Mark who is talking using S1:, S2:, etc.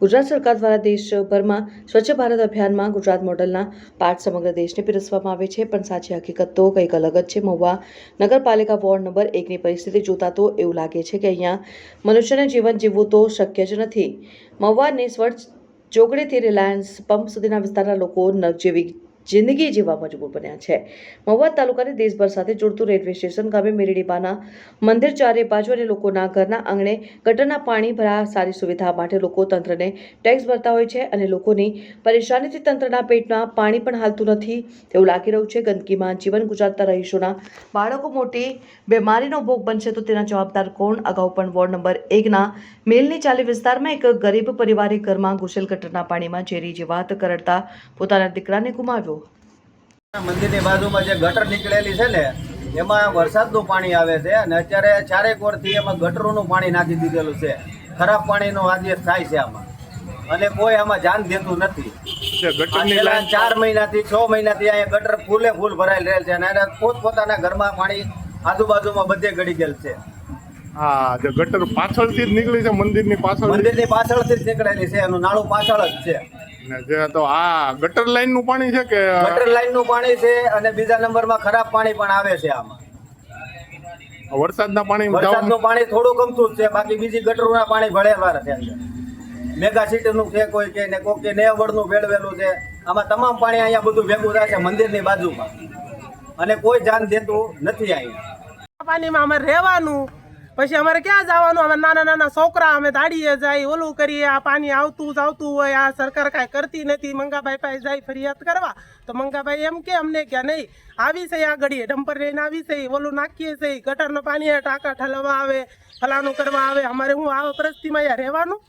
S1: ગુજરાત સરકાર દ્વારા દેશભરમાં સ્વચ્છ ભારત અભિયાનમાં ગુજરાત મોડલના પાઠ સમગ્ર દેશને પીરસવામાં આવે છે. પણ સાચી હકીકત તો કંઈક અલગ જ છે. મહુવા નગરપાલિકા વોર્ડ નંબર એકની પરિસ્થિતિ જોતા તો એવું લાગે છે કે અહીંયા મનુષ્યને જીવન જીવવું તો શક્ય જ નથી. મહુવાની સ્વચ્છ ચોકડીથી રિલાયન્સ પંપ સુધીના વિસ્તારના લોકો નજીવી જેવી જિંદગી જીવવા મજબૂર બન્યા છે. મહુવા તાલુકાને દેશભર સાથે જોડતું રેલવે સ્ટેશન ગામે મેરડીબાના મંદિર ચારે બાજુ અને લોકોના ઘરના આંગણે ગટરના પાણી ભરા સારી સુવિધા માટે લોકો તંત્રને ટેક્સ ભરતા હોય છે અને લોકોની પરેશાનીથી તંત્રના પેટમાં પાણી પણ હાલતું નથી. તેવું લાગી રહ્યું છે ગંદકીમાં જીવન ગુજારતા રહીશોના બાળકો મોટી બીમારીનો ભોગ બનશે તો તેના જવાબદાર કોણ? અગાઉ પણ વોર્ડ નંબર એકના મેલની ચાલી વિસ્તારમાં એક ગરીબ પરિવારે ઘરમાં ઘૂસેલ ગટરના પાણીમાં ઝેરી જીવાત કરડતા પોતાના દીકરાને ગુમાવ્યો.
S2: મંદિરની બાજુમાં જે ગટર નીકળેલી છે ને એમાં વરસાદનું પાણી આવે છે અને અત્યારે ચારેક વર્ષથી એમાં ગટરોનું પાણી નાખી દીધેલું છે. ખરાબ પાણીનો આદેશ થાય છે આમાં. અને કોઈ આમાં ધ્યાન દેતું નથી. ચાર મહિનાથી છ મહિનાથી અહીંયા ગટર ફૂલે ફૂલ ભરાયેલ રહેલ છે અને પોતપોતાના ઘરમાં પાણી આજુબાજુમાં બધે ગળી ગયેલ છે.
S3: હા જે ગટર પાછળથી જ નીકળી છે મંદિરની પાછળ
S2: મંદિરની પાછળથી જ નીકળેલી છે એનું નાળું પાછળ જ છે.
S3: જે તો આ ગટર લાઈનનું પાણી છે કે
S2: ગટર લાઈનનું પાણી છે અને બીજા નંબરમાં ખરાબ પાણી પણ આવે છે આમાં.
S3: વરસાદના પાણી
S2: વરસાદનું પાણી થોડું ગમતું જ છે બાકી બીજી ગટરોના પાણી ભળેલા છે અંદર. મેગા સિટીનું છે કોઈ કે ને કોક કે નેવડનું ભેળવેલું છે આમાં તમામ પાણી અહીંયા બધું ભેગું થાય છે મંદિરની બાજુમાં. અને કોઈ જાન દેતું નથી અહીંયા.
S4: પાણીમાં અમારે રહેવાનું. પછી અમારે ક્યાં જવાનું? અમે નાના નાના છોકરા, અમે દાડીએ જાય, ઓલું કરીએ, આ પાણી આવતું જ આવતું હોય, આ સરકાર કાંઈ કરતી નથી. મંગાભાઈ પાસે જાય ફરિયાદ કરવા. તો મંગાભાઈ એમ કે અમને ક્યાં નહીં, આવી છે આ ઘડીએ, ડમ્પર લઈને આવી છે, ઓલું નાખીએ છે, ગટરનું પાણી ટાંકા ઠલવા આવે ફલાનું કરવા આવે. અમારે હું આ પરિસ્થિતિમાં અહીંયા રહેવાનું?